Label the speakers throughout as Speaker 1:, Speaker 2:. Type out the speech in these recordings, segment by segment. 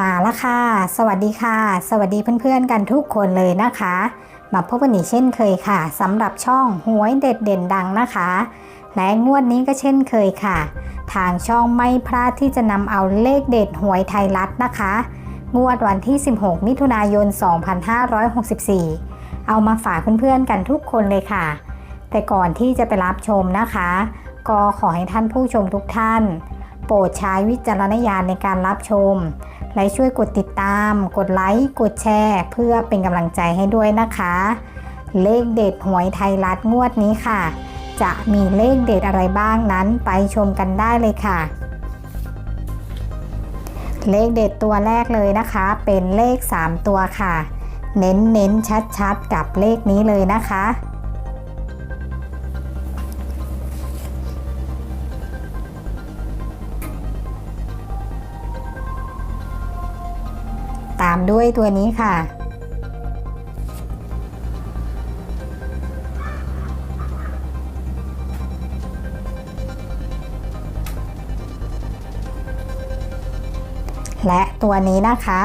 Speaker 1: มาแล้วค่ะ สวัสดีค่ะ สวัสดีเพื่อนๆกันทุกคนเลยนะคะ มาพบกันอีกเช่นเคยค่ะสำหรับช่องหวยเด็ดเด่นดังนะคะ และงวดนี้ก็เช่นเคยค่ะ ทางช่องไม่พลาดที่จะนำเอาเลขเด็ดหวยไทยรัฐนะคะ งวดวันที่ 16 มิถุนายน 2564 เอามาฝากเพื่อนๆกันทุกคนเลยค่ะ แต่ก่อนที่จะไปรับชมนะคะ ก็ขอให้ท่านผู้ชมทุกท่านโปรดใช้วิจารณญาณในการรับชม และช่วยกดติดตาม กดไลค์ กดแชร์ เพื่อเป็นกำลังใจให้ด้วยนะคะ เลขเด็ดหวยไทยรัฐงวดนี้ค่ะ จะมีเลขเด็ดอะไรบ้างนั้นไปชมกันได้เลยค่ะ เลขเด็ดตัวแรกเลยนะคะ เป็นเลข 3 ตัวค่ะ เน้นเน้นชัดชัดๆกับเลขนี้เลยนะคะามด้วยตัวนี้ค่ะ และตัวนี้นะคะ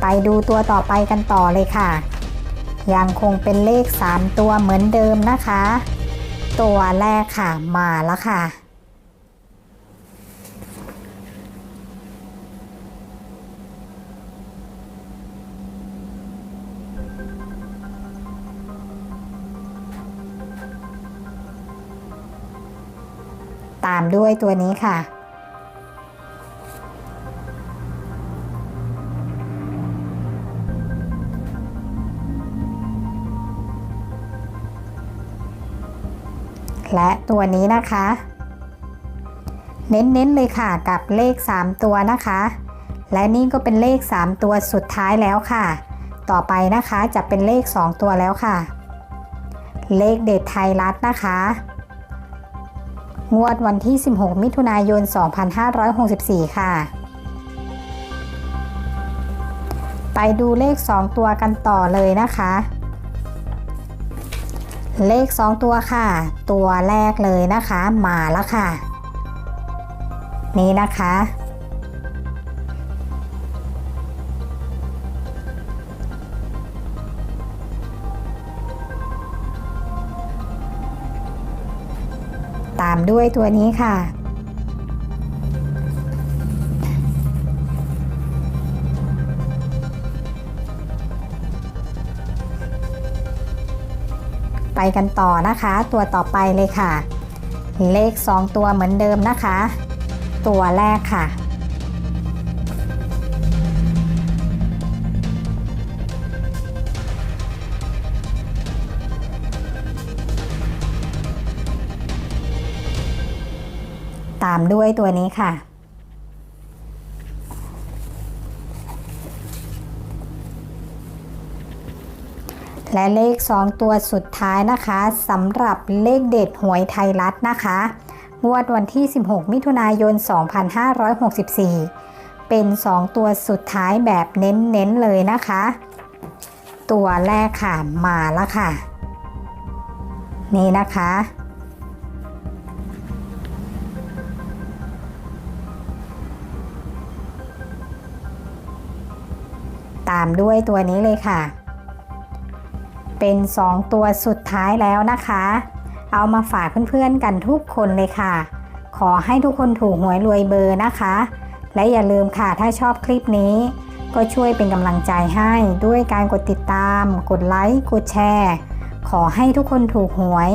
Speaker 1: ไปดูตัวต่อไปกันต่อเลยค่ะ ยังคงเป็นเลข 3 ตัวเหมือนเดิมนะคะ ตัวแรกค่ะมาแล้วค่ะ ตามด้วยตัวนี้ค่ะ และตัวนี้นะคะ เน้นๆเลยค่ะกับเลข 3 ตัวนะคะ และนี่ก็เป็นเลข 3 ตัวสุดท้ายแล้วค่ะ ต่อไปนะคะจะเป็นเลข 2 ตัวแล้วค่ะ เลขเด็ดไทยรัฐนะคะงวดวันที่ 16 มิถุนายน 2564 ค่ะ ไปดูเลข 2 ตัวกันต่อเลยนะคะ เลข 2 ตัวค่ะ ตัวแรกเลยนะคะมาแล้วค่ะ นี่นะคะ ตามด้วยตัวนี้ค่ะ ไปกันต่อนะคะ ตัวต่อไปเลยค่ะ เลข 2 ตัวเหมือนเดิมนะคะ ตัวแรกค่ะ ตามด้วยตัวนี้ค่ะ และเลข 2 ตัวสุดท้ายนะคะสำหรับเลขเด็ดหวยไทยรัฐนะคะงวดวันที่ 16 มิถุนายน 2564 เป็น 2 ตัวสุดท้ายแบบเน้นๆเลยนะคะ ตัวแรกค่ะมาแล้วค่ะ นี่นะคะ ตามด้วยตัวนี้เลยค่ะ เป็น 2 ตัวสุดท้ายแล้วนะคะ เอามาฝากเพื่อนๆกันทุกคนเลยค่ะ ขอให้ทุกคนถูกหวยรวยเบอร์นะคะ และอย่าลืมค่ะถ้าชอบคลิปนี้ ก็ช่วยเป็นกำลังใจให้ด้วยการกดติดตาม กดไลค์กดแชร์ ขอให้ทุกคนถูกหวย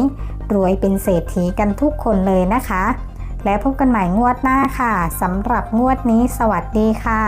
Speaker 1: รวยเป็นเศรษฐีกันทุกคนเลยนะคะ และพบกันใหม่งวดหน้าค่ะสำหรับงวดนี้สวัสดีค่ะ